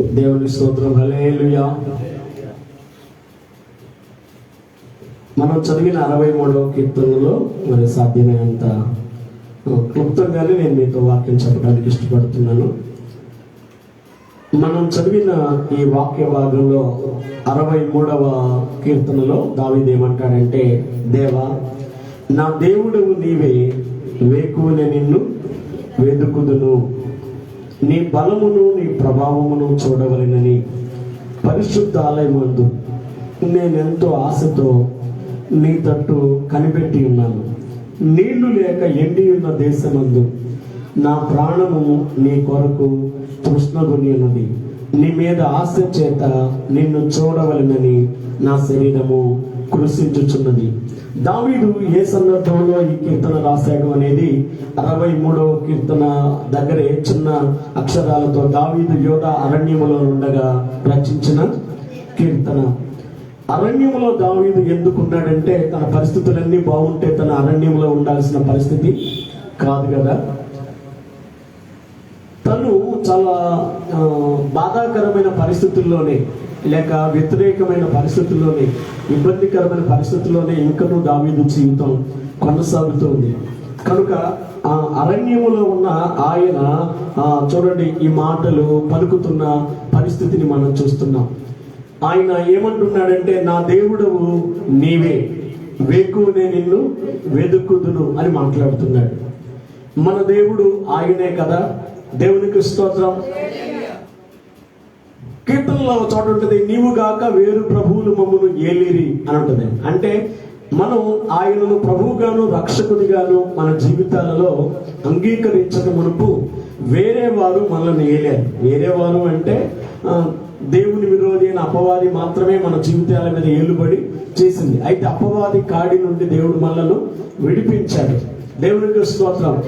దేవుని స్తోత్రం. హలేలుయా మనం చదివిన అరవై మూడవ కీర్తనలో మరి సాధ్యమైనంత క్లుప్తంగానే నేను మీతో వాక్యం చెప్పడానికి ఇష్టపడుతున్నాను. మనం చదివిన ఈ వాక్య భాగంలో అరవై మూడవ కీర్తనలో దావీదు ఏమంటాడంటే దేవా నా దేవుడవు నీవే వేకువనే నిన్ను వెదుకుదును. నీ బలమును నీ ప్రభావమును చూడవలెనని పరిశుద్ధ ఆలయమందు ఎంతో ఆశతో నీ తట్టు కనిపెట్టి ఉన్నాను. నీళ్ళు లేక ఎండి ఉన్న దేశమందు నా ప్రాణము నీ కొరకు తృష్ణగొని ఉన్నది. నీ మీద ఆశ చేత నిన్ను చూడవలనని నా శరీరము కృషించుచున్నది దావీదు ఏ సందర్భంలో ఈ కీర్తన రాశాడు అనేది అరవై మూడవ కీర్తన దగ్గరే చిన్న అక్షరాలతో దావీదు యోధ అరణ్యములో ఉండగా రచించిన కీర్తన. అరణ్యంలో దావీదు ఎందుకున్నాడంటే తన పరిస్థితులన్నీ బాగుంటే తన అరణ్యంలో ఉండాల్సిన పరిస్థితి కాదు కదా. తను చాలా బాధాకరమైన పరిస్థితుల్లోనే లేక వ్యతిరేకమైన పరిస్థితుల్లోనే ఇబ్బందికరమైన పరిస్థితుల్లోనే ఇంకనూ దావీదు జీవితం కొనసాగుతుంది కనుక ఆ అరణ్యములో ఉన్న ఆయన ఆ, చూడండి ఈ మాటలు పలుకుతున్న పరిస్థితిని మనం చూస్తున్నాం. ఆయన ఏమంటున్నాడంటే నా దేవుడవు నీవే. వేకునే నిన్ను వెదుకుదును అని మాట్లాడుతున్నాడు. మన దేవుడు ఆయనే కదా. దేవునికి స్తోత్రం. కీర్తనలో ఒక చోట ఉంటుంది నీవు గాక వేరు ప్రభువులు మమ్మను ఏలిరి అని ఉంటుంది. అంటే మనం ఆయనను ప్రభువుగాను రక్షకుడిగాను మన జీవితాలలో అంగీకరించక మునుపు వేరే వారు మనల్ని ఏలారు. వేరే వారు అంటే దేవుని విరోధి అయిన అపవాది మాత్రమే మన జీవితాల మీద ఏలుబడి చేసింది. అయితే అపవాది కాడి నుండి దేవుడు మనలను విడిపించాడు. దేవునికి స్తోత్రం.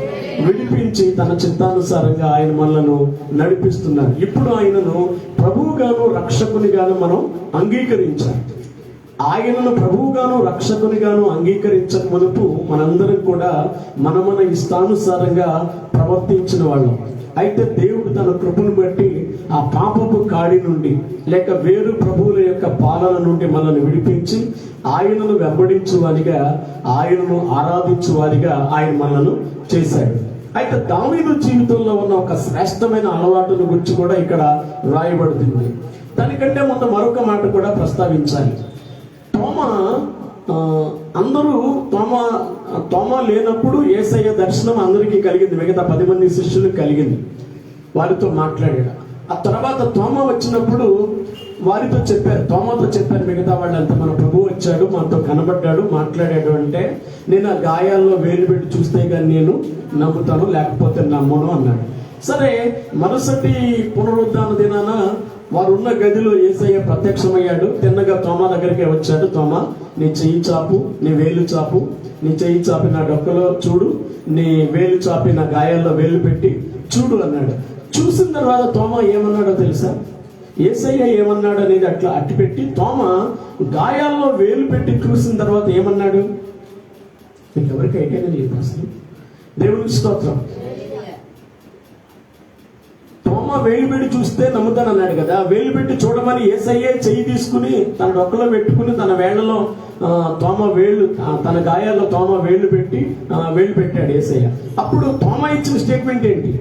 విడిపించి తన చిత్తానుసారంగా ఆయన మనలను నడిపిస్తున్నారు. ఇప్పుడు ఆయనను ప్రభువుగాను రక్షకునిగాను మనం అంగీకరించాలి. ఆయనను ప్రభువుగాను రక్షకునిగాను అంగీకరించక మునుపు మనందరం కూడా మన మన ఇష్టానుసారంగా ప్రవర్తించిన వాళ్ళం. అయితే దేవుడు తన కృపను బట్టి ఆ పాపపు కాడి నుండి లేక వేరు ప్రభువుల యొక్క పాలన నుండి మనల్ని విడిపించి ఆయనను వెంబడించువారిగా ఆయనను ఆరాధించువారిగా ఆయన మనలను చేశాడు. అయితే దావీదు జీవితంలో ఉన్న ఒక శ్రేష్టమైన అలవాటును గురించి కూడా ఇక్కడ రాయబడుతుంది దానికంటే ముందు మరొక మాట కూడా ప్రస్తావించాలి. తోమ అందరూ తోమ తోమ లేనప్పుడు ఏసయ్య దర్శనం అందరికీ కలిగింది. మిగతా పది మంది శిష్యులకు కలిగింది. వారితో మాట్లాడాడు. ఆ తర్వాత తోమ వచ్చినప్పుడు వారితో చెప్పారు. తోమతో చెప్పారు మిగతా వాళ్ళంతా మన ప్రభు వచ్చాడు మనతో కనబడ్డాడు మాట్లాడాడు అంటే నేను ఆ గాయాల్లో వేలు పెట్టి చూస్తే కానీ నేను నమ్ముతాను లేకపోతే నమ్మను అన్నాడు. సరే మరుసటి పునరుద్ధాన దినాన వారు ఉన్న గదిలో ఏసయ్య ప్రత్యక్షమయ్యాడు. తిన్నగా తోమ దగ్గరికి వచ్చాడు. తోమ నీ చెయ్యి చాపు నీ వేలు చాపు నీ చెయ్యి చాపి నా డొక్కలో చూడు నీ వేలు చాపి నా గాయాల్లో వేలు పెట్టి చూడు అన్నాడు. చూసిన తర్వాత తోమ ఏమన్నాడో తెలుసా? ఏసయ్య ఏమన్నాడు అనేది అట్లా అట్టి పెట్టి తోమ గాయాల్లో వేలు పెట్టి చూసిన తర్వాత ఏమన్నాడు? మీకు ఎవరికి అయిపోయినా లేదు అసలు దేవునికి స్తోత్రం. తోమ వేలు పెట్టి చూస్తే నమ్ముతాను అన్నాడు కదా వేలు పెట్టి చూడమని ఏసయ్యే చెయ్యి తీసుకుని తన డొక్కలో పెట్టుకుని తన వేళ్ళలో తోమ వేళ్ళు తన గాయాల్లో తోమ వేళ్ళు పెట్టి వేలు పెట్టాడు ఏసయ్య. అప్పుడు తోమ ఇచ్చిన స్టేట్మెంట్ ఏంటి?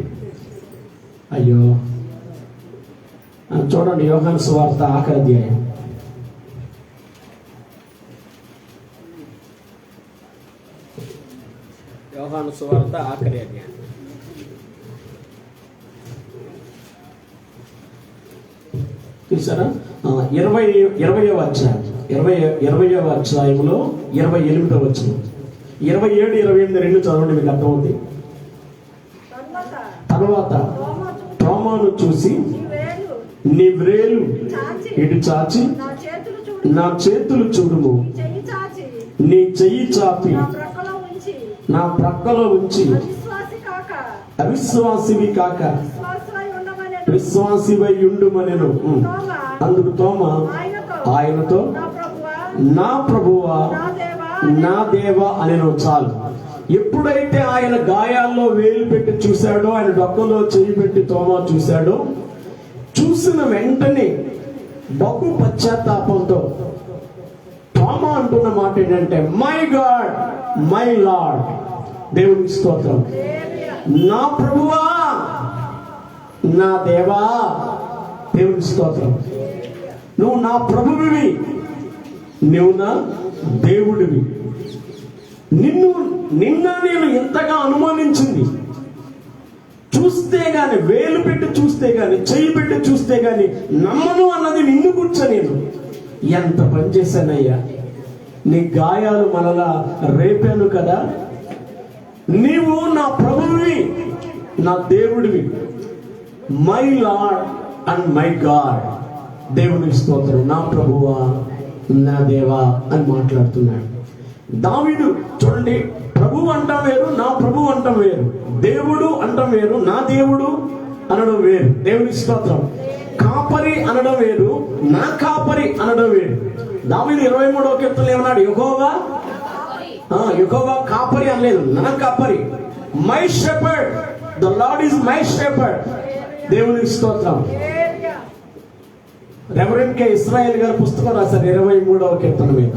అయ్యో చూడండి యోహాను సువార్త ఆఖరి అధ్యాయం యోహాను సువార్త ఆఖరి అధ్యాయం చూసారా ఇరవై ఇరవయవ అధ్యాయం ఇరవై ఇరవయవ అధ్యాయంలో ఇరవై ఎనిమిదవ వచ్చిన ఇరవై ఏడు ఇరవై ఎనిమిది రెండు చదవండి మీకు అర్థమవుతుంది తర్వాత తర్వాత చూసి నీ వ్రేలు ఇటు చాచి నా చేతులు చూడుము. నీ చెయ్యి చాపి నా ప్రక్కలో ఉంచి అవిశ్వాసివి కాక విశ్వాసివై ఉండుమనెను. అందుకు తోమ ఆయనతో నా ప్రభువా నా దేవా నా దేవ అనెను చాలు. ఎప్పుడైతే ఆయన గాయాల్లో వేలు పెట్టి చూశాడో ఆయన డొక్కలో చేయి పెట్టి తోమ చూశాడో చూసిన వెంటనే బహు పశ్చాత్తాపంతో తోమ అంటున్న మాట ఏంటంటే మై గాడ్ మై లార్డ్ దేవుని స్తోత్రం. నా ప్రభువా నా దేవా. దేవుని స్తోత్రం. నువ్వు నా ప్రభువివి నువ్వు నా దేవుడివి. నిన్ను నిన్న నేను ఎంతగా అనుమానించింది? చూస్తే గాని వేలు పెట్టి చూస్తే గాని చెయ్యి పెట్టి చూస్తే గాని నమ్మను అన్నది నిన్ను కూర్చో నేను. ఎంత పని చేశానయ్యా? నీ గాయాలు మనలా రేపాను కదా? నీవు నా ప్రభువి నా దేవుడివి. My lord and my god దేవుని స్తోత్రం. నా ప్రభువా నా దేవా అని మాట్లాడుతున్నాడు. దావీదు చూడండి ప్రభు అంటాం వేరు నా ప్రభు అంటాం వేరు. దేవుడు అంటాం వేరు నా దేవుడు అనడం వేరు. దేవుని స్తోత్రం. కాపరి అనడం వేరు నా కాపరి అనడం వేరు. దావీదు ఇరవై మూడవ కీర్తనలు ఏమన్నాడు? యుగోవా ఆ, కాపరి అనలేదు నా కాపరి. My shepherd the lord is my shepherd దేవుని స్తోత్రం. రెవరెంట్ కే ఇస్రాయల్ గారు పుస్తకం రాశారు ఇరవై మూడవ కీర్తన మీద.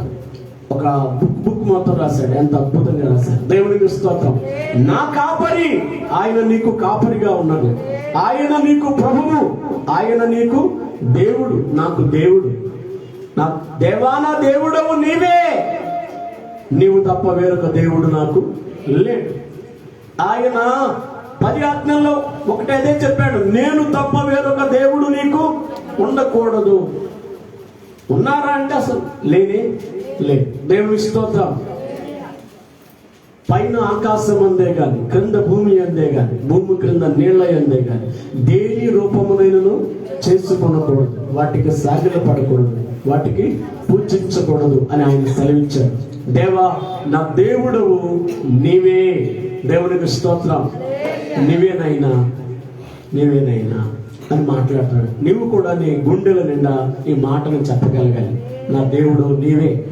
ఒక బుక్ బుక్ మొత్తం రాశాడు. ఎంత అద్భుతంగా రాశాడు. దేవునికి స్తోత్రం. నా కాపరి ఆయన నీకు కాపరిగా ఉన్నాడు. ఆయన నీకు ప్రభువు. ఆయన నీకు దేవుడు. నాకు దేవుడు. నా దేవాన దేవుడవు నీవే. నీవు తప్ప వేరొక దేవుడు నాకు లేడు. ఆయన పది ఆజ్ఞల్లో ఒకటే అదే చెప్పాడు నేను తప్ప వేరొక దేవుడు నీకు ఉండకూడదు. ఉన్నారా అంటే అసలు లేనే లేదు. దేవుని స్తోత్రం. పైన ఆకాశం అందే గాని క్రింద భూమి అందే గాని భూమి క్రింద నీళ్ళ అందే గాని దేని రూపమునైనను చేసుకొనకూడదు. వాటికి సాగిల పడకూడదు వాటికి పూజించకూడదు అని ఆయన సెలవిచ్చాడు. దేవా నా దేవుడు నీవే. దేవునికి స్తోత్రం. నీవేనైనా నీవేనైనా. అని మాట్లాడుతున్నాడు. నీవు కూడా నీ గుండెల నిండా ఈ మాటను చెప్పగలగాలి. నా దేవుడు నీవే.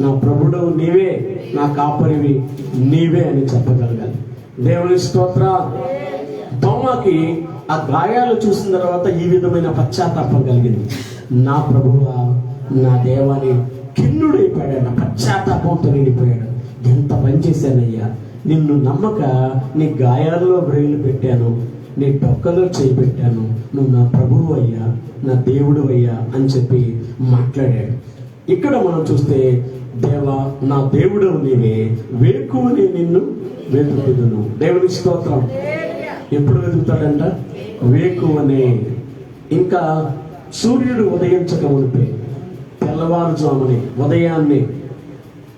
నా ప్రభుడు నీవే. నా కాపరివి నీవే అని చెప్పగలగాలి. దేవుని స్తోత్ర. తోమకి ఆ గాయాలు చూసిన తర్వాత ఈ విధమైన పశ్చాత్తాపం కలిగింది. నా ప్రభువా నా దేవాని కిన్నుడైపోయాడు పశ్చాత్తాపంతో నిండిపోయాడు. ఎంత పని చేశానయ్యా. నిన్ను నమ్మక నీ గాయాల్లో బ్రెయిలు పెట్టాను. నీ డొక్కలో చేపెట్టాను. నువ్వు నా ప్రభువు అయ్యా నా దేవుడు అయ్యా అని చెప్పి మాట్లాడాడు. ఇక్కడ మనం చూస్తే దేవా నా దేవుడు నీవే వేకువని నిన్ను వెతుకుదును. దేవుని స్తోత్రం. ఎప్పుడు వెతుకుతాడంట? వేకువనే. ఇంకా సూర్యుడు ఉదయించక మునిపే తెల్లవారుజామునే ఉదయాన్నే.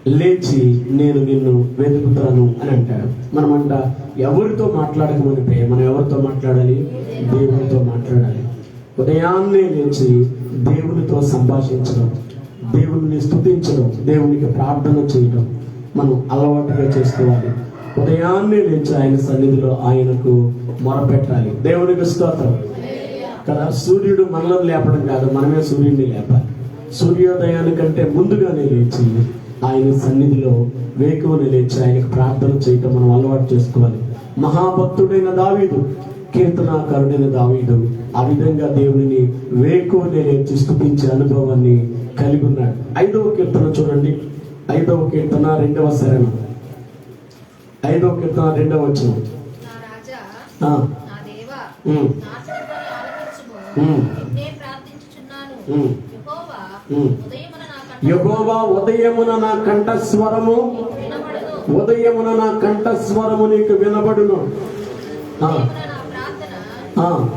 లేచి నేను నిన్ను వెతుకుతాను అని అంటాడు మనమంట ఎవరితో మాట్లాడక మనం ఎవరితో మాట్లాడాలి? దేవునితో మాట్లాడాలి. ఉదయాన్నే లేచి దేవునితో సంభాషించడం దేవుణ్ణి స్తుతించడం దేవునికి ప్రార్థన చేయడం మనం అలవాటుగా చేసుకోవాలి. ఉదయాన్నే లేచి ఆయన సన్నిధిలో ఆయనకు మొరపెట్టాలి. దేవునికి స్తోత్రం. కదా సూర్యుడు మనలో లేపడం కాదు మనమే సూర్యుడిని లేపాలి. సూర్యోదయానికంటే ముందుగానే లేచి ఆయన సన్నిధిలో వేకువని లేచి ఆయనకు ప్రార్థన చేయటం మనం అలవాటు చేసుకోవాలి. మహాభక్తుడైన దావీదు కీర్తనాకారుడైన దావీదు ఆ విధంగా దేవునిని వేకువని లేచి స్థుతించే అనుభవాన్ని కలిగి ఉన్నాడు. ఐదవ కీర్తన చూడండి. ఐదవ కీర్తన రెండవ శరణం. ఐదవ కీర్తన రెండవ వచనం. నా యహోవా ఉదయమున నా కంఠస్వరము ఉదయమున నా కంఠస్వరము నీకు వినబడును. ఆ,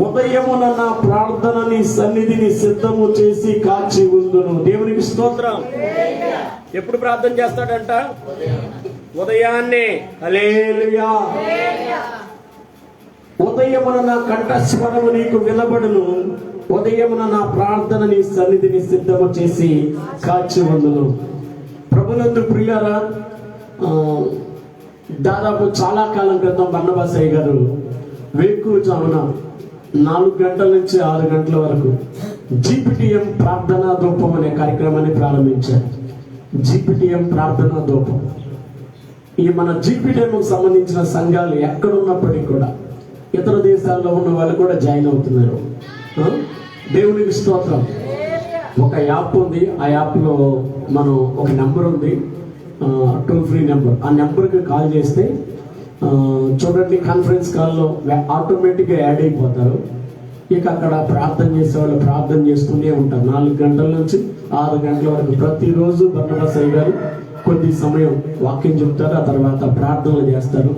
ఉదయమున నా ప్రార్థన నీ సన్నిధిని సిద్ధము చేసి కాచి ఉందును దేవునికి స్తోత్రం. ఎప్పుడు ప్రార్థన చేస్తాడంట? ఉదయాన్నే. అలేలుయా ఉదయమున నా కంఠస్వరము నీకు వినబడును. ఉదయమున నా ప్రార్థన నీ సన్నిధిని సిద్ధము చేసి కాచి వందలు ప్రభునందు ప్రియారా దాదాపు చాలా కాలం క్రితం బన్నబాసయ్య గారు వేకువజామున నాలుగు గంటల నుంచి ఆరు గంటల వరకు జీపీటీఎం ప్రార్థనా ధూపం అనే కార్యక్రమాన్ని ప్రారంభించారు. జీపీటీఎం ప్రార్థనా ధూపం ఈ మన జీపీటీఎం సంబంధించిన సంఘాలు ఎక్కడున్నప్పటికీ కూడా ఇతర దేశాల్లో ఉన్న వాళ్ళు కూడా జాయిన్ అవుతున్నారు. దేవునికి స్తోత్రం. ఒక యాప్ ఉంది. ఆ యాప్లో మనం ఒక నెంబర్ ఉంది. టోల్ ఫ్రీ నెంబర్ ఆ నెంబర్కి కాల్ చేస్తే చూడండి కాన్ఫరెన్స్ కాల్లో ఆటోమేటిక్గా యాడ్ అయిపోతారు. ఇక అక్కడ ప్రార్థన చేసే వాళ్ళు ప్రార్థన చేస్తూనే ఉంటారు. నాలుగు గంటల నుంచి ఆరు గంటల వరకు ప్రతిరోజు బర్ణబాసయ్య గారు కొద్ది సమయం వాక్యం చెప్తారు. ఆ తర్వాత ప్రార్థనలు చేస్తారు.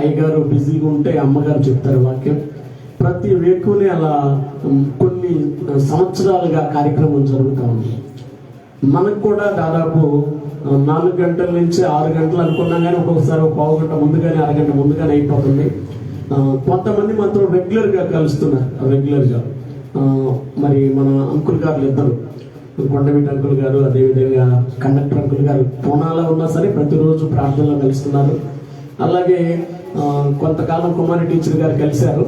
అయ్యగారు బిజీగా ఉంటే అమ్మగారు చెప్తారు వాక్యం. ప్రతి వేకునే అలా కొన్ని సంవత్సరాలుగా కార్యక్రమం జరుగుతూ ఉంది. మనకు కూడా దాదాపు నాలుగు గంటల నుంచి ఆరు గంటలు అనుకున్నాం కానీ ఒక్కొక్కసారి ఒక పావు గంట ముందుగానే అరగంట ముందుగానే అయిపోతుంది. కొంతమంది మనతో రెగ్యులర్గా కలుస్తున్నారు రెగ్యులర్గా. మరి మన అంకుల్ గారు ఇద్దరు కొండవీటి అంకుల్ గారు అదేవిధంగా కండక్టర్ అంకుల్ గారు పూనాలో ఉన్నా సరే ప్రతిరోజు ప్రార్థనలో కలుస్తున్నారు అలాగే కొంతకాలం కుమారి టీచర్ గారు కలిశారు.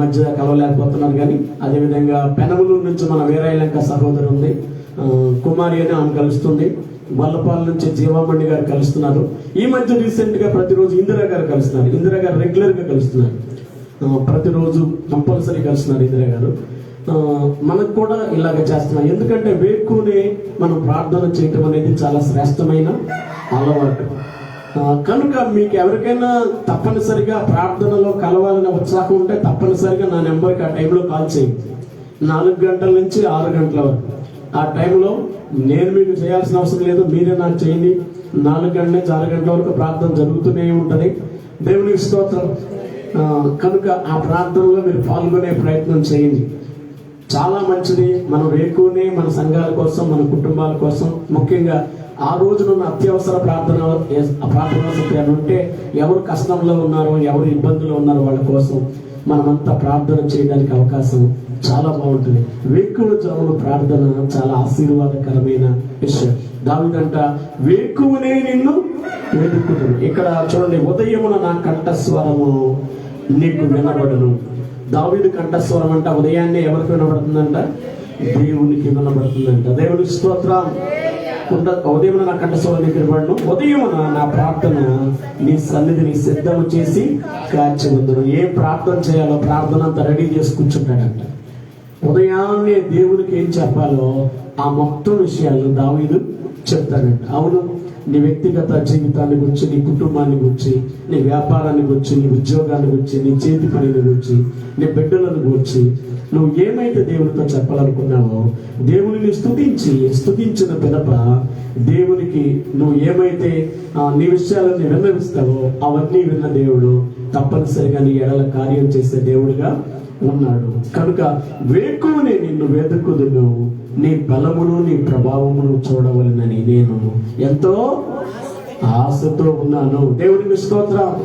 మధ్య కలవలేకపోతున్నారు కానీ అదేవిధంగా పెనమలూరు నుంచి మన వీరాయలంక సహోదరు ఉంది. కుమారి అని ఆమె కలుస్తుంది. మల్లపాల నుంచి జీవామణి గారు కలుస్తున్నారు. ఈ మధ్య రీసెంట్గా ప్రతిరోజు ఇందిరా గారు కలుస్తున్నారు. ఇందిరా గారు రెగ్యులర్గా కలుస్తున్నారు. ప్రతిరోజు కంపల్సరీ కలుస్తున్నారు ఇందిరా గారు. మనకు కూడా ఇలాగ చేస్తున్నాం ఎందుకంటే వేక్కునే మనం ప్రార్థన చేయటం అనేది చాలా శ్రేష్టమైన అలవాటు. కనుక మీకు ఎవరికైనా తప్పనిసరిగా ప్రార్థనలో కలవాలనే ఉత్సాహం ఉంటే తప్పనిసరిగా నా నెంబర్కి ఆ టైంలో కాల్ చేయండి నాలుగు గంటల నుంచి ఆరు గంటల వరకు. ఆ టైంలో నేను మీకు చేయాల్సిన అవసరం లేదు మీరే నాకు చేయండి. నాలుగు గంటల నుంచి ఆరు గంటల వరకు ప్రార్థన జరుగుతూనే ఉంటుంది. దేవునికి స్తోత్రం. కనుక ఆ ప్రార్థనలో మీరు పాల్గొనే ప్రయత్నం చేయండి. చాలా మంచిది. మనం వేకునే మన సంఘాల కోసం మన కుటుంబాల కోసం. ముఖ్యంగా ఆ రోజున అత్యవసర ప్రార్థన ప్రార్థనా ప్రార్థన ఉంటే ఎవరు కష్టంలో ఉన్నారో ఎవరు ఇబ్బందులు ఉన్నారో వాళ్ళ కోసం మనమంతా ప్రార్థన చేయడానికి అవకాశం చాలా బాగుంటుంది. వేకువ జామున ప్రార్థన చాలా ఆశీర్వాదకరమైన విషయం. దావిదంట వేకువనే నిన్ను వెతుక్కుతాను ఇక్కడ చూడండి ఉదయమున నా కంఠస్వరము నీకు వినబడను. దావీదు కంఠస్వరం అంట ఉదయాన్నే ఎవరికి వినబడుతుందంట? దేవునికి వినబడుతుందంట. దేవుడి స్తోత్రం. ఉండ ఉదయం నా కంఠస్వరం దగ్గర పడను. ఉదయమున నా ప్రార్థన నీ సన్నిధిని సిద్ధం చేసి కాచి ఉందరు ఏ ప్రార్థన చేయాలో ప్రార్థన అంతా రెడీ చేసి కూర్చుంటాడంట. ఉదయాన్నే దేవునికి ఏం చెప్పాలో ఆ మొత్తం విషయాలు దావీదు చెప్తాడంట. అవును నీ వ్యక్తిగత జీవితాన్ని గురించి నీ కుటుంబాన్ని గురించి నీ వ్యాపారాన్ని గురించి నీ ఉద్యోగాన్ని గురించి నీ చేతి పనిని గురించి నీ బిడ్డలను గురించి నువ్వు ఏమైతే దేవునితో చెప్పాలనుకున్నావో దేవునిని స్తుతించి స్థుతించిన పిదప దేవునికి నువ్వు ఏమైతే ఆ, నీ విషయాలని విన్నవిస్తావో అవన్నీ విన్న దేవుడు తప్పనిసరిగా నీ ఎడల కార్యం చేసే దేవుడుగా ఉన్నాడు. కనుక వేకువనే నిన్ను వెతుకుదును. నీ బలమును నీ ప్రభావమును చూడవలనని నేను ఎంతో ఆశతో ఉన్నాను. దేవుడికి స్తోత్రం.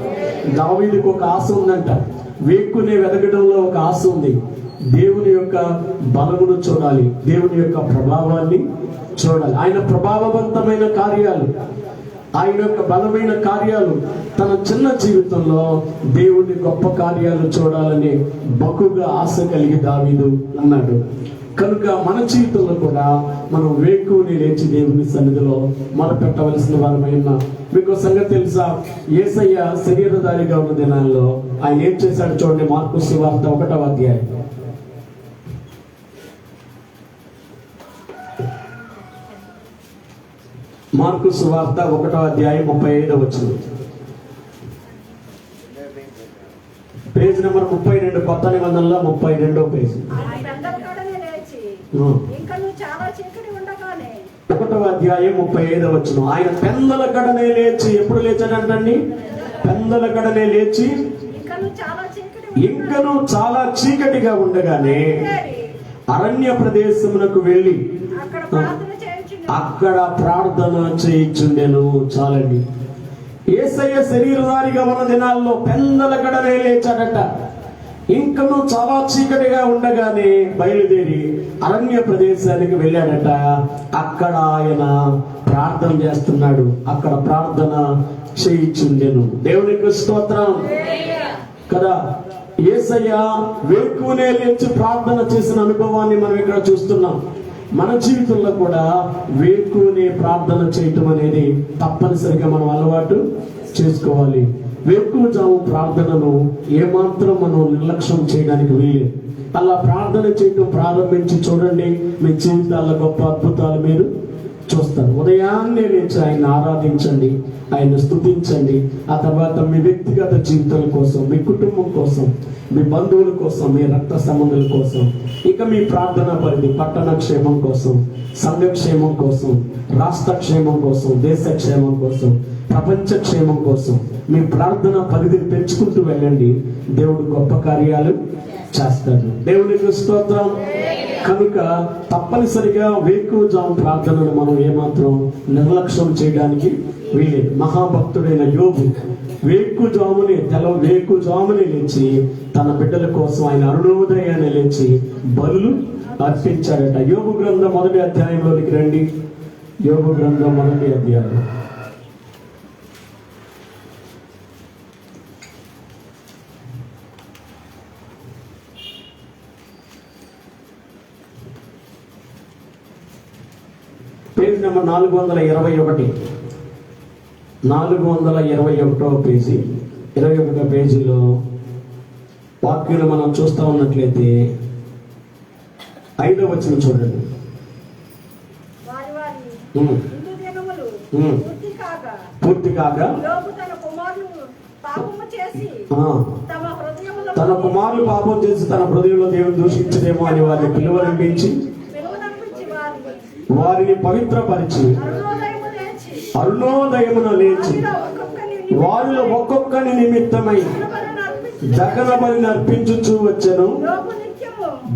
దావీదికి ఒక ఆశ ఉందంట. వేక్కునే వెతకడంలో ఒక ఆశ ఉంది. దేవుని యొక్క బలమును చూడాలి. దేవుని యొక్క ప్రభావాన్ని చూడాలి. ఆయన ప్రభావవంతమైన కార్యాలు ఆయన యొక్క బలమైన కార్యాలు తన చిన్న జీవితంలో దేవుని గొప్ప కార్యాలు చూడాలని బకుగా ఆశ కలిగి దావీదు అన్నాడు. కనుక మన జీవితంలో కూడా మనం వేకుని లేచి దేవుని సన్నిధిలో మొరపెట్టవలసిన వారమై ఉన్నాం. మీకు సంగతి తెలుసా? ఏసయ్య శరీరధారిగా ఉన్న దినాల్లో ఆయన ఏం చేశాడు చూడండి మార్పు శివార్త ఒకటవ అధ్యాయం. మార్కు సువార్త ఒకటో అధ్యాయం ముప్పై ఐదో వచ్చింది పేజ్ నెంబర్ ముప్పై రెండు కొత్త నిబంధనలో ముప్పై రెండో పేజ్ ఆయన పెద్దల కడనే లేచి ఆ. ఇంకా నువ్వు చాలా చీకటి ఉండగానే. ఒకటో అధ్యాయం ముప్పై ఐదో వచ్చిన ఆయన పెందల గడనే లేచి ఎప్పుడు లేచాడంటండి పెందల గడనే లేచి ఇంకను చాలా చీకటిగా ఉండగానే అరణ్య ప్రదేశమునకు వెళ్ళి అక్కడ ప్రార్థన చేయించుండే అక్కడ ప్రార్థన చేయించుండెను చాలండి. ఏసయ్య శరీరధారిగా ఉన్న దినాల్లో పెందల గడనే లేచాడట. ఇంకను చాలా చీకటిగా ఉండగానే బయలుదేరి అరణ్య ప్రదేశానికి వెళ్ళాడట. అక్కడ ఆయన ప్రార్థన చేస్తున్నాడు. అక్కడ ప్రార్థన చేయించుండెను. దేవునికి స్తోత్రం. కదా? ఏసయ్య వేకునే లేచి ప్రార్థన చేసిన అనుభవాన్ని మనం ఇక్కడ చూస్తున్నాం. మన జీవితంలో కూడా వేకునే ప్రార్థన చేయటం అనేది తప్పనిసరిగా మనం అలవాటు చేసుకోవాలి. వేకువజాము ప్రార్థనను ఏమాత్రం మనం నిర్లక్ష్యం చేయడానికి వీలేదు అలా ప్రార్థన చేయటం ప్రారంభించి చూడండి మీ జీవితాల గొప్ప అద్భుతాలు మీరు చూస్తారు. ఉదయాన్నే లేచి ఆయన ఆరాధించండి ఆయన స్థుతించండి. ఆ తర్వాత మీ వ్యక్తిగత జీవితాల కోసం మీ కుటుంబం కోసం మీ బంధువుల కోసం మీ రక్త సంబంధుల కోసం ఇక మీ ప్రార్థన పరిధి పట్టణ క్షేమం కోసం సంఘక్షేమం కోసం రాష్ట్ర క్షేమం కోసం దేశ క్షేమం కోసం ప్రపంచ క్షేమం కోసం మీ ప్రార్థన పరిధిని పెంచుకుంటూ వెళ్ళండి. దేవుడు గొప్ప కార్యాలు చేస్తాడు. దేవుడికి స్తోత్రం. కనుక తప్పనిసరిగా వేకువజాము ప్రార్థనను మనం ఏమాత్రం నిర్లక్ష్యం చేయడానికి వీలేదు మహాభక్తుడైన యోగు వేకుజాముని తెల వేకుజాముని లేచి తన బిడ్డల కోసం ఆయన అరుణోదయాన్ని లేచి బలులు అర్పించాడట. యోగు గ్రంథం మొదటి అధ్యాయంలోనికి రండి. యోగు గ్రంథం మొదటి అధ్యాయం. నెంబర్ నాలుగు వందల ఇరవై ఒకటి. నాలుగు వందల ఇరవై ఒకటో పేజీ. ఇరవై ఒకటో పేజీలో వాక్యులు మనం చూస్తా ఉన్నట్లయితే ఐదో వచ్చిన చూడండి. పూర్తి కాక తన కుమారులు పాపం చేసి తన హృదయంలో దేవుని దూషించదేమో అని వారిని పిలువనంపించి వారిని పవిత్రపరిచి లేచి అరుణోదయమున లేచి వారిలో ఒక్కొక్కని నిమిత్తమై నిమిత్తములను అర్పించి దహన బలిని అర్పించుచూ వచ్చాను.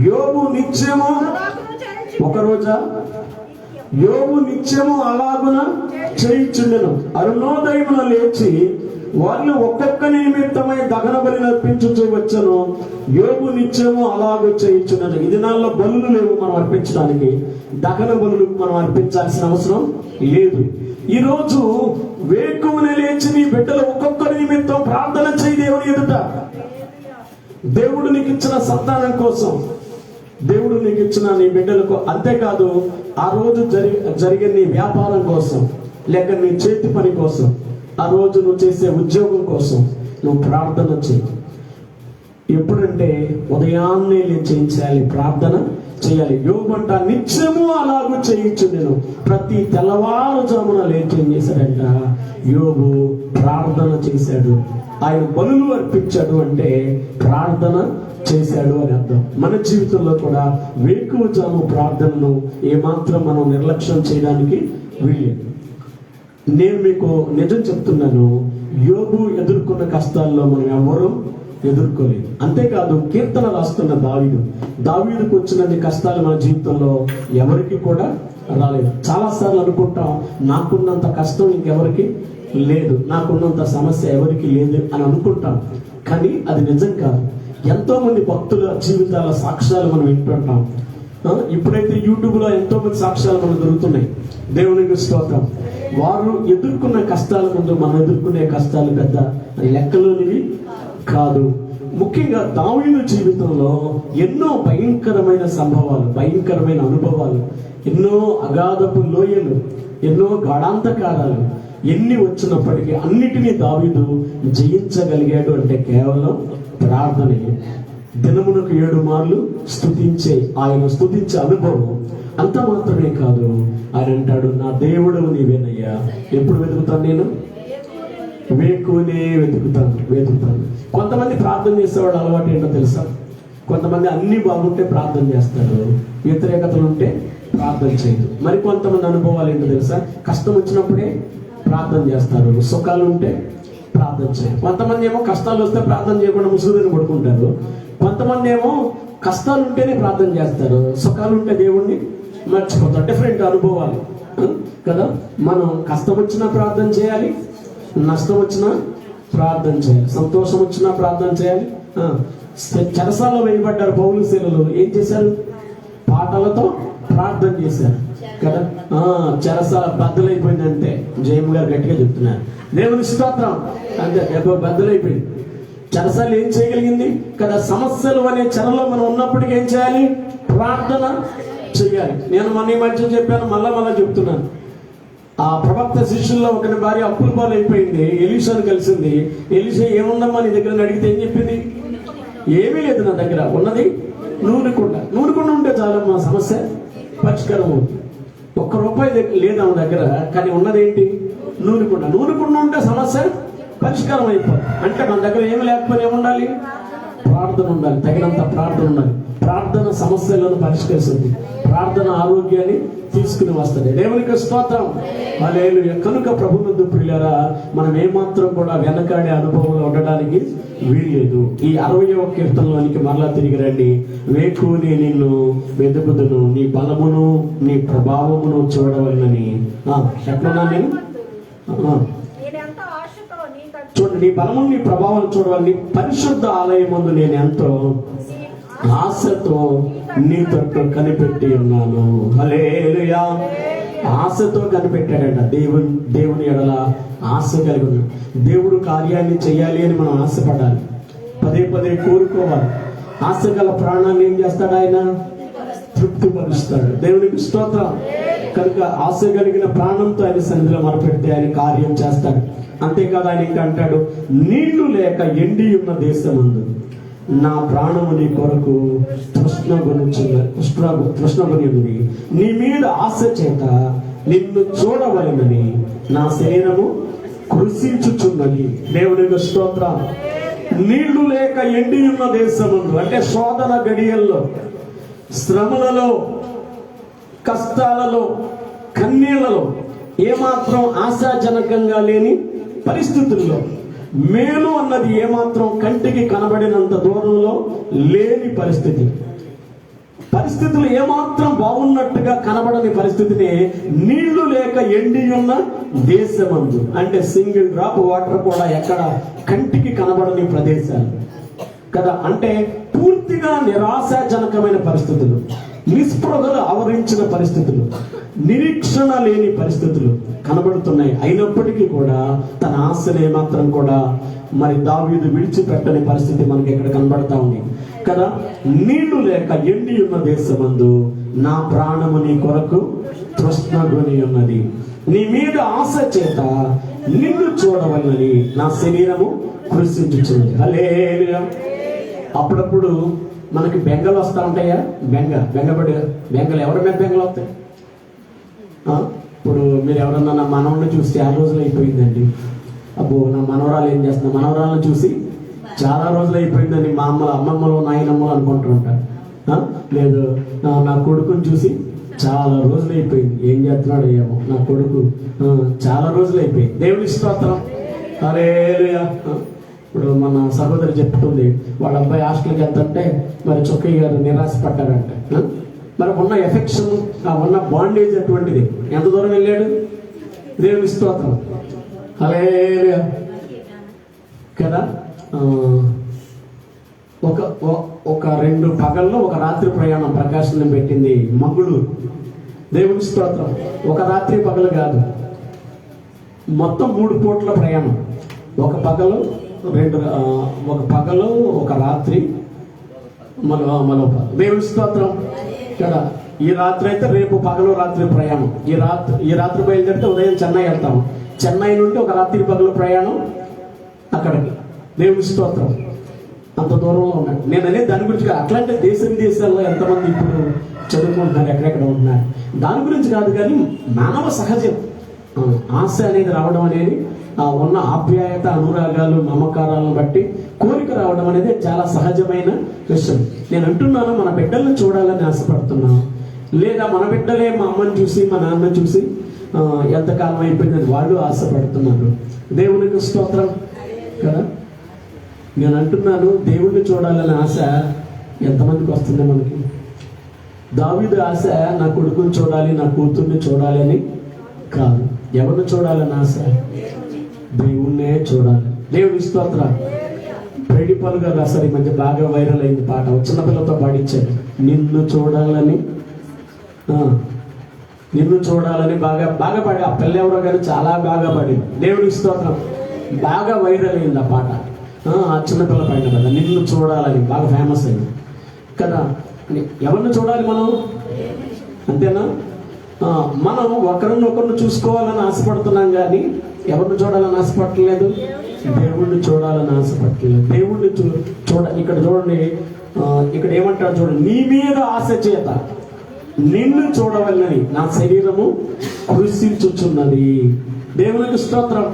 యోగు నిత్యము ఒకరోజా ఒక రోజా? యోగు నిత్యము అలాగున చేయించుండెను. అరుణోదయమున లేచి వాళ్ళు ఒక్కొక్క నిమిత్తమై దహన బలి అర్పించుచు వచ్చను. యోగు నిత్యము అలాగే చేయించున్నది ఇది నాలో బలులు లేవు మనం అర్పించడానికి. దహన బలులు మనం అర్పించాల్సిన అవసరం లేదు. ఈ రోజు వేకువని లేచి నీ బిడ్డలు ఒక్కొక్కరి నిమిత్తం ప్రార్థన చేయి దేవుని ఎదుట. దేవుడు నీకు ఇచ్చిన సంతానం కోసం. దేవుడు నీకు ఇచ్చిన నీ బిడ్డలకు అంతేకాదు ఆ రోజు జరి జరిగే నీ వ్యాపారం కోసం లేక నీ చేతి పని కోసం. ఆ రోజు నువ్వు చేసే ఉద్యోగం కోసం నువ్వు ప్రార్థన చేయి ఎప్పుడంటే ఉదయాన్నే నేను చేయించాలి ప్రార్థన చేయాలి. యోగంట నిత్యము అలాగూ చేయొచ్చు నేను. ప్రతి తెల్లవారుజామున లేచి ఏం చేశాడంట? యోగు ప్రార్థన చేశాడు. ఆయన బలులు అర్పించాడు అంటే ప్రార్థన చేశాడు అని అర్థం. మన జీవితంలో కూడా వేకువజాము ప్రార్థనను ఏమాత్రం మనం నిర్లక్ష్యం చేయడానికి వీలేదు నేను మీకు నిజం చెప్తున్నాను. యోగు ఎదుర్కొన్న కష్టాల్లో మనం ఎవరు ఎదుర్కోలేదు. అంతేకాదు కీర్తన రాస్తున్న దావీదు. దావీదుకు వచ్చినన్ని కష్టాలు మన జీవితంలో ఎవరికి కూడా రాలేదు. చాలా సార్లు అనుకుంటాం నాకున్నంత కష్టం ఇంకెవరికి లేదు. నాకున్నంత సమస్య ఎవరికి లేదు అని అనుకుంటాం. కానీ అది నిజం కాదు. ఎంతో మంది భక్తుల జీవితాల సాక్ష్యాలు మనం వింటుంటాం. ఇప్పుడైతే యూట్యూబ్లో ఎంతో మంది సాక్ష్యాలు మనకు దొరుకుతున్నాయి. దేవునికి స్తోత్రం. వారు ఎదుర్కొన్న కష్టాల ముందు మనం ఎదుర్కొనే కష్టాలు పెద్ద లెక్కలోనివి కాదు. ముఖ్యంగా దావీదు జీవితంలో ఎన్నో భయంకరమైన సంభవాలు భయంకరమైన అనుభవాలు ఎన్నో అగాధపు లోయలు ఎన్నో గాఢాంతకారాలు ఎన్ని వచ్చినప్పటికీ అన్నిటినీ దావీదు జయించగలిగాడు అంటే కేవలం ప్రార్థనే దినమునకు ఏడు మార్లు స్థుతించే ఆయన స్థుతించే అనుభవం అంత మాత్రమే కాదు. ఆయన అంటాడు నా దేవుడు నీవేనయ్యా. ఎప్పుడు వెతుకుతాను నేను? వేకునే వెతుకుతాను వెతుకుతాను. కొంతమంది ప్రార్థన చేసేవాడు అలవాటు ఏంటో తెలుసా? కొంతమంది అన్ని బాగుంటే ప్రార్థన చేస్తారు వ్యతిరేకతలు ఉంటే ప్రార్థన చేయదు మరి కొంతమంది అనుభవాలు ఏంటో తెలుసా? కష్టం వచ్చినప్పుడే ప్రార్థన చేస్తారు సుఖాలు ఉంటే ప్రార్థన చేయరు. కొంతమంది ఏమో కష్టాలు వస్తే ప్రార్థన చేయకుండా ముసుగుదని పడుకుంటారు. కొంతమంది ఏమో కష్టాలు ఉంటేనే ప్రార్థన చేస్తారు సుఖాలు ఉంటే దేవుణ్ణి మర్చిపోతారు. డిఫరెంట్ అనుభవాలు. Hmm? కదా? మనం కష్టం వచ్చినా ప్రార్థన చేయాలి నష్టం వచ్చినా ప్రార్థన చేయాలి. సంతోషం వచ్చినా ప్రార్థన చేయాలి. ఆ, చెరసాల్లో వేయబడ్డారు పౌలు శిలలు ఏం చేశారు? పాటలతో ప్రార్థన చేశారు. కదా? చెరసాల బద్దలైపోయింది అంతే జయమ్మ గారు గట్టిగా చెప్తున్నారు. దేవుని స్తోత్రం. అంతే బద్దలైపోయింది. చెరసాలు ఏం చేయగలిగింది? కదా సమస్యలు అనే చెరలో మనం ఉన్నప్పటికీ ఏం చేయాలి? ప్రార్థన చేయాలి. నేను మొన్న ఈ మధ్య చెప్పాను మళ్ళా మళ్ళా చెప్తున్నాను. ఆ ప్రవక్త శిష్యుల్లో ఒకరి భార్య అప్పుల పాలు అయిపోయింది ఎలీషాను కలిసింది. ఎలీషా ఏముందమ్మా నీ దగ్గర? అడిగితే ఏం చెప్పింది? ఏమీ లేదు నా దగ్గర. ఉన్నది? నూనె కుండ నూనె కుండ ఉంటే చాలమ్మా సమస్య పరిష్కారం అవుతుంది. ఒక్క రూపాయి దగ్గర లేదు ఆమె దగ్గర కానీ ఉన్నది ఏంటి నూనె కుండ నూనె కుండ ఉంటే సమస్య పరిష్కారం అయిపోతుంది అంటే మన దగ్గర ఏమి లేకపోతే ఏముండాలి? ప్రార్థన ఉండాలి. తగినంత ప్రార్థన ఉండాలి. ప్రార్థన సమస్యలను పరిష్కరిస్తుంది. ప్రార్థన ఆరోగ్యాన్ని తీసుకుని వస్తుంది. దేవునికి స్తోత్రం. వాళ్ళు కనుక ప్రభునందు ప్రియులరా మనం ఏమాత్రం కూడా వెనకాడే అనుభవంలో ఉండడానికి వీల్లేదు. ఈ అరవయవ కీర్తనలోనికి మరలా తిరిగి రండి. వేకుని నిన్ను వెతుకుదును. నీ బలమును నీ ప్రభావమును చూడవలనని. ఎట్లున్నా నేను ఆ, నేనెంత ఆశతో నీ తట్టు చూడండి నీ బలమును నీ ప్రభావం చూడవాలి పరిశుద్ధ ఆలయం ముందు నేను ఎంతో ఆశతో నీ తట్టు కనిపెట్టి ఉన్నాను. హలేలుయా ఆశతో కనిపెట్టాడంట దేవుని దేవుని ఎడల ఆశ కలిగి ఉన్నాడు. దేవుడు కార్యాన్ని చేయాలి అని మనం ఆశపడాలి. పదే పదే కోరుకోవాలి. ఆశ గల ప్రాణాన్ని ఏం చేస్తాడు ఆయన? తృప్తిపరుస్తాడు. దేవునికి స్తోత్రం. కనుక ఆశ కలిగిన ప్రాణంతో ఆయన సన్నిధిలో మొరపెడితే ఆయన కార్యం చేస్తాడు. అంతేకాదు ఆయన ఇంకా అంటాడు నీళ్ళు లేక ఎండి ఉన్న దేశమందు నా ప్రాణము నీ కొరకు తృష్ణ తృష్ణ తృష్ణగొని ఉంది నీ మీద ఆశ చేత నిన్ను చూడవలనని నా శరీరము కృషించుచున్నది. దేవుని స్తోత్రం నీళ్ళు లేక ఎండి ఉన్న దేశముందు అంటే శోధన గడియల్లో శ్రమలలో కష్టాలలో కన్నీళ్ళలో ఏమాత్రం ఆశాజనకంగా లేని పరిస్థితుల్లో మేలు అన్నది ఏమాత్రం కంటికి కనబడినంత దూరంలో లేని పరిస్థితి. పరిస్థితులు ఏమాత్రం బాగున్నట్టుగా కనబడని పరిస్థితిని నీళ్ళు లేక ఎండి ఉన్న దేశమందు. అంటే సింగిల్ డ్రాప్ వాటర్ కూడా ఎక్కడ కంటికి కనబడని ప్రదేశాలు. కదా అంటే పూర్తిగా నిరాశాజనకమైన పరిస్థితులు. నిస్పృహలు ఆవరించిన పరిస్థితులు నిరీక్షణ లేని పరిస్థితులు కనబడుతున్నాయి. అయినప్పటికీ కూడా తన ఆశనే మాత్రం కూడా మరి దావీదు విడిచిపెట్టని పరిస్థితి మనకి ఇక్కడ కనబడతా ఉంది. కదా? నీళ్ళు లేక ఎండి ఉన్న దేశమందు నా ప్రాణము నీ కొరకు తృష్ణగుని ఉన్నది. నీ మీద ఆశ చేత నిన్ను చూడవలనని నా శరీరము కృషించుచుంది అలే అప్పుడప్పుడు మనకి బెంగలు వస్తూ ఉంటాయా బెంగ బెంగపడి బెంగలు ఎవరి మీద బెంగలు వస్తాయి? ఇప్పుడు మీరు ఎవరన్నా నా మనవడిని చూసి చాలా రోజులు అయిపోయిందండి. అబ్బో నా మనవరాలు ఏం చేస్తున్నా? మనవరాలను చూసి చాలా రోజులు అయిపోయిందని మా అమ్మలు అమ్మమ్మలు నాయనమ్మలు అనుకుంటూ ఉంటారు. లేదు నా కొడుకుని చూసి చాలా రోజులు అయిపోయింది. ఏం చేస్తున్నాడు ఏమో. నా కొడుకు చాలా రోజులు అయిపోయింది. దేవుని స్తోత్రం. అరే ఇప్పుడు మన సహోదరి చెప్తుంది వాళ్ళ అబ్బాయి హాస్టల్కి వెళ్తుంటే మరి చొక్కయ్య గారు నిరాశపడ్డారంట మరి ఉన్న ఎఫెక్షన్ ఉన్న బాండేజ్ అటువంటిది. ఎంత దూరం వెళ్ళాడు? దేవుని స్తోత్రం. అలే కదా? ఒక ఒక రెండు పగల్లో ఒక రాత్రి ప్రయాణం ప్రకాశం పెట్టింది మగుడు దేవుని స్తోత్రం. ఒక రాత్రి పగలు కాదు. మొత్తం మూడు పూట్ల ప్రయాణం. ఒక పగలు రెండు ఒక పగలు ఒక రాత్రి మన మన దేవుని స్తోత్రం. కదా? ఈ రాత్రి అయితే రేపు పగలు రాత్రి ప్రయాణం. ఈ రాత్రి ఈ రాత్రి బయలుదేరితే ఉదయం చెన్నై వెళ్తాం. చెన్నై నుండి ఒక రాత్రి పగలు ప్రయాణం అక్కడికి. దేవుని స్తోత్రం. అంత దూరంలో ఉన్నాడు. నేను అనేది దాని గురించి అట్లాంటి దేశం దేశాల్లో ఎంతమంది ఇప్పుడు చదువుకుంటున్నారు ఎక్కడెక్కడ ఉంటున్నారు? దాని గురించి కాదు కానీ మానవ సహజం. ఆశ అనేది రావడం అనేది ఆ ఉన్న ఆప్యాయత అనురాగాలు మమకారాలను బట్టి కోరిక రావడం అనేది చాలా సహజమైన విషయం. నేను అంటున్నాను మన బిడ్డలను చూడాలని ఆశపడుతున్నాను. లేదా మన బిడ్డలే మా అమ్మని చూసి మా నాన్న చూసి ఎంతకాలం అయిపోయిందని వాళ్ళు ఆశపడుతున్నారు. దేవునికి స్తోత్రం కదా? నేను అంటున్నాను దేవుణ్ణి చూడాలనే ఆశ ఎంతమందికి వస్తుంది మనకి? దావిద ఆశ నా కొడుకుని చూడాలి నా కూతుర్ని చూడాలి అని కాదు. ఎవరిని చూడాలని ఆశ దేవుణ్ణే చూడాలి. దేవుని స్తోత్ర. ప్రేడిపాలు గారు అసలు ఈ మధ్య బాగా వైరల్ అయింది పాట. చిన్నపిల్లతో పాడించాడు నిన్ను చూడాలని. నిన్ను చూడాలని బాగా బాగా పాడి ఆ పిల్లెవరో కానీ చాలా బాగా పాడింది దేవుని స్తోత్రం. బాగా వైరల్ అయింది ఆ పాట. ఆ, చిన్నపిల్ల పాడిన కదా నిన్ను చూడాలని. బాగా ఫేమస్ అయింది. కదా? ఎవరిని చూడాలి మనం? అంతేనా? మనం ఒకరినొకరిని చూసుకోవాలని ఆశపడుతున్నాం కానీ ఎవరిని చూడాలని ఆశపడట్లేదు? దేవుణ్ణి చూడాలని ఆశపడలేదు దేవుణ్ణి చూ చూడ ఇక్కడ చూడండి ఇక్కడ ఏమంటారు చూడండి నీ మీద ఆశ చేత నిన్ను చూడవల్లని నా శరీరము కృషించుచున్నది. దేవునికి స్తోత్రం.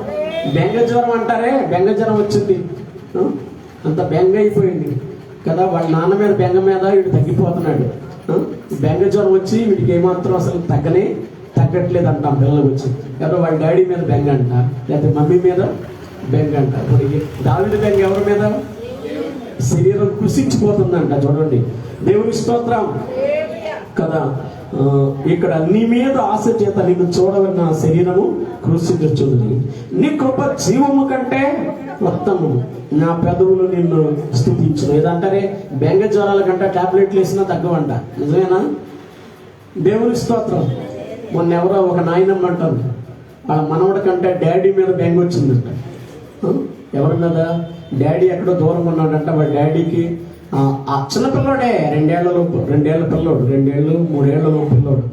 బెంగ జ్వరం అంటారే? బెంగ జ్వరం వచ్చింది అంత బెంగ అయిపోయింది కదా వాళ్ళ నాన్న మీద బెంగ మీద ఇటు తగ్గిపోతున్నాడు. బెంగ జ్వరం వచ్చి వీడికి ఏమాత్రం అసలు తగ్గనే తగ్గట్లేదు అంటాం పిల్లలకు వచ్చి. ఎవరో వాళ్ళ డాడీ మీద బెంగ అంట లేకపోతే మమ్మీ మీద బెంగ అంట. ఇప్పుడు దావిడి బెంగ ఎవరి మీద? శరీరం కృషించిపోతుందంట చూడండి. దేవుని స్తోత్రం. కదా? ఇక్కడ నీ మీద ఆశ చేత నిన్ను చూడవన్న నా శరీరము కృషించుచున్నది. నీ కృప జీవము కంటే ఉత్తమము. నా పెదవులు నిన్ను స్థుతించును. ఏదంటారే? బెంగ జ్వరాల కంటే టాబ్లెట్లు వేసినా తగ్గవంట. నిజమేనా? దేవుని స్తోత్రం. మొన్న ఎవరో ఒక నాయనమ్మ అంటారు. వాళ్ళ మనవడి కంటే డాడీ మీద బెంగ వచ్చిందంట. ఎవరి మీద? డాడీ ఎక్కడో దూరం ఉన్నాడంట. వాళ్ళ డాడీకి ఆ, చిన్న పిల్లోడే రెండేళ్ళలోపు రెండేళ్ళ పిల్లోడు రెండేళ్ళు మూడేళ్ళలో పిల్లోడు.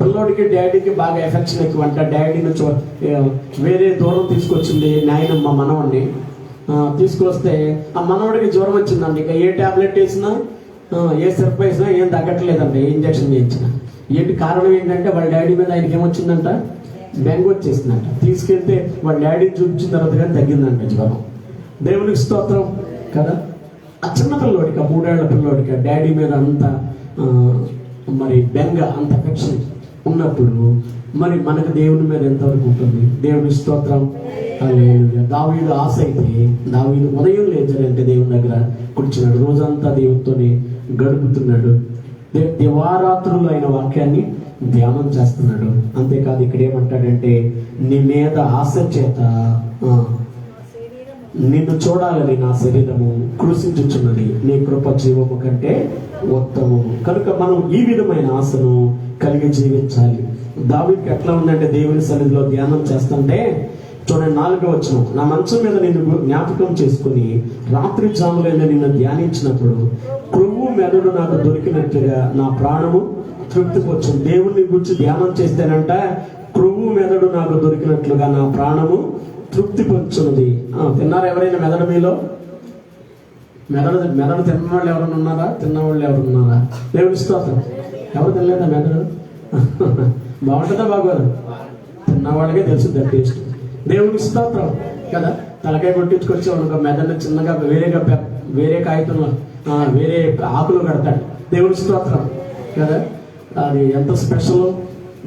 పిల్లోడికి డాడీకి బాగా ఎఫెక్షన్ ఎక్కువ అంట. డాడీని చూ వేరే దూరం తీసుకొచ్చింది నాయనమ్మ మనవాడిని ఆ, తీసుకొస్తే ఆ మనవాడికి జ్వరం వచ్చిందండి. ఇక ఏ టాబ్లెట్ వేసినా ఏ సిరప్ వేసినా ఏం తగ్గట్లేదండి ఇంజక్షన్ చేయించిన. ఏంటి కారణం ఏంటంటే వాళ్ళ డాడీ మీద ఆయనకి ఏమొచ్చిందంట? బెంగ వచ్చేసిందంట. తీసుకెళ్తే వాళ్ళ డాడీ చూపించిన తర్వాత కానీ తగ్గిందంట జ్వరం. దేవునికి స్తోత్రం కదా? ఆ చిన్న పిల్లోడికి ఆ మూడేళ్ళ పిల్లోడికి ఆ డాడీ మీద అంత మరి బెంగ అంత ఎఫెక్షన్ ఉన్నప్పుడు మరి మనకు దేవుని మీద ఎంతవరకు ఉంటుంది? దేవుని స్తోత్రం. దావీదు ఆశ అయితే దావీదు ఉదయం లేచాడంటే దేవుని దగ్గర కూర్చున్నాడు. రోజంతా దేవునితోనే గడుపుతున్నాడు. దే- దివారాత్రులు అయిన వాక్యాన్ని ధ్యానం చేస్తున్నాడు. అంతేకాదు ఇక్కడ ఏమంటాడంటే నీ మీద ఆశ చేత నిన్ను చూడాలని నా శరీరము కృషించుచున్నది. నీ కృప జీవము కంటే ఉత్తమము. కనుక మనం ఈ విధమైన ఆశను కలిగి జీవించాలి. దావికి ఎట్లా ఉందంటే దేవుని సన్నిధిలో ధ్యానం చేస్తుంటే చూడండి నాలుగో వచ్చిన నా మంచం మీద నిన్ను జ్ఞాపకం చేసుకుని రాత్రి జాములైన నిన్ను ధ్యానించినప్పుడు క్రొవ్వు మెదడు నాకు దొరికినట్లుగా నా ప్రాణము తృప్తి వచ్చింది దేవుని గురించి ధ్యానం చేస్తేనంట క్రొవ్వు మెదడు నాకు దొరికినట్లుగా నా ప్రాణము తృప్తి తిన్నారు ఎవరైనా మెదడు మీలో? మెదడు మెదడు తిన్నవాళ్ళు ఎవరైనా ఉన్నారా? తిన్నవాళ్ళు ఎవరు ఉన్నారా? దేవుడు స్తోత్రం. ఎవరు తినలేదా మెదడు? బాగుంటుందా బాగోదు? తిన్నవాళ్ళకే తెలుస్తుంది తెలుసు టేస్ట్. దేవుని స్తోత్రం. కదా? తలకాయ కొట్టించుకొచ్చి ఒక మెదడు చిన్నగా వేరేగా వేరే కాగితంలో వేరే ఆకులు కడతాడు. దేవుడి స్తోత్రం. కదా? అది ఎంత స్పెషల్?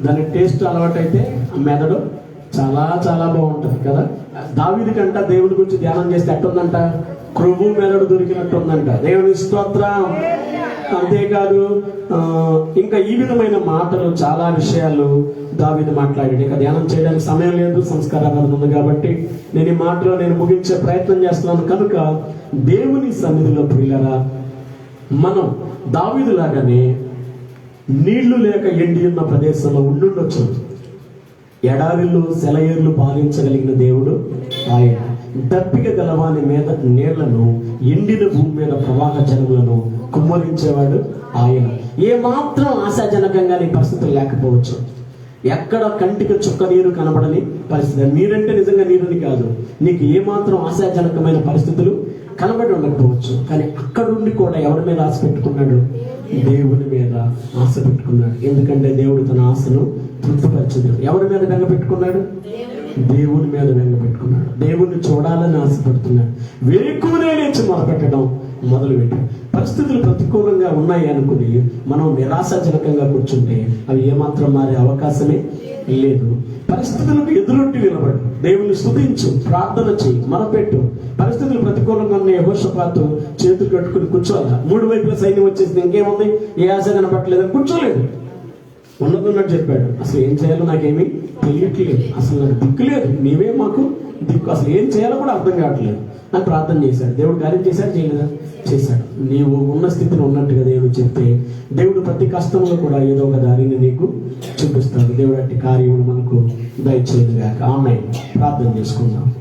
దాని టేస్ట్ అలవాటైతే ఆ మెదడు చాలా చాలా బాగుంటుంది కదా? దావిది కంట దేవుడి గురించి ధ్యానం చేస్తే ఎట్టుందంట? క్రొవ్వు మెదడు దొరికినట్టుందంట. దేవుని స్తోత్రం. అంతేకాదు ఇంకా ఈ విధమైన మాటలు చాలా విషయాలు దావిది మాట్లాడాడు. ఇంకా ధ్యానం చేయడానికి సమయం లేదు సంస్కారాలు ఉంది కాబట్టి నేను ఈ మాటలో నేను ముగించే ప్రయత్నం చేస్తున్నాను. కనుక దేవుని సన్నిధిలో ప్రియులరా మనం దావిదులాగానే నీళ్ళు లేక ఎండి ఉన్న ప్రదేశంలో ఉండుండొచ్చు. ఎడారిలో సెలయేర్లు పాలించగలిగిన దేవుడు ఆయన. దప్పిక గలవాని మీద నీళ్ళను ఎండిన భూమి మీద ప్రవాహ జలములను కుమ్మరించేవాడు ఆయన. ఏ మాత్రం ఆశాజనకంగా నీ పరిస్థితులు లేకపోవచ్చు. ఎక్కడ కంటికి చుక్క నీరు కనబడని పరిస్థితి. నీరంటే నిజంగా నీరుని కాదు. నీకు ఏ మాత్రం ఆశాజనకమైన పరిస్థితులు కనబడి ఉండకపోవచ్చు. కానీ అక్కడుండి కూడా ఎవరి మీద ఆశ పెట్టుకున్నాడు? దేవుని మీద ఆశ పెట్టుకున్నాడు. ఎందుకంటే దేవుడు తన ఆశను తృప్తిపరచదు ఎవరి మీద బెంగ పెట్టుకున్నాడు? దేవుని మీద బెంగ పెట్టుకున్నాడు. దేవుణ్ణి చూడాలని ఆశపడుతున్నాడు. వేకువనే లేచి మొదలుపెట్టడం మొదలుపెట్టాడు. పరిస్థితులు ప్రతికూలంగా ఉన్నాయి అనుకుని మనం నిరాశాజనకంగా కూర్చుంటే అవి ఏమాత్రం మారే అవకాశమే లేదు. పరిస్థితులకు ఎదురొట్టి నిలబడు. దేవుని స్థుతించు ప్రార్థన చేయి మనపెట్టు పరిస్థితులు ప్రతికూలంగా ఉన్న యహోషపాతు చేతులు కట్టుకుని కూర్చోాల మూడు వైపుల సైన్యం వచ్చేసింది. ఇంకేముంది? ఏ ఆశ కనపట్లేదని కూర్చోలేదు. ఉన్నదన్నట్టు చెప్పాడు. అసలు ఏం చేయాలో నాకేమీ తెలియట్లేదు. అసలు నాకు దిక్కు లేదు. నీవే మాకు దిక్కు. అసలు ఏం చేయాలో కూడా అర్థం కావట్లేదు. నాకు ప్రార్థన చేశాడు. దేవుడు కార్యం చేశాడు? చేయలేదా? చేశాడు. నీవు ఉన్న స్థితిని ఉన్నట్టుగా దేవుడు చెప్తే దేవుడు ప్రతి కష్టంలో కూడా ఏదో ఒక దారిని నీకు చూపిస్తాడు. దేవుడు అట్టి కార్యములు మనకు దయచేయదుగాక ఆమె ప్రార్థన చేసుకుందాం.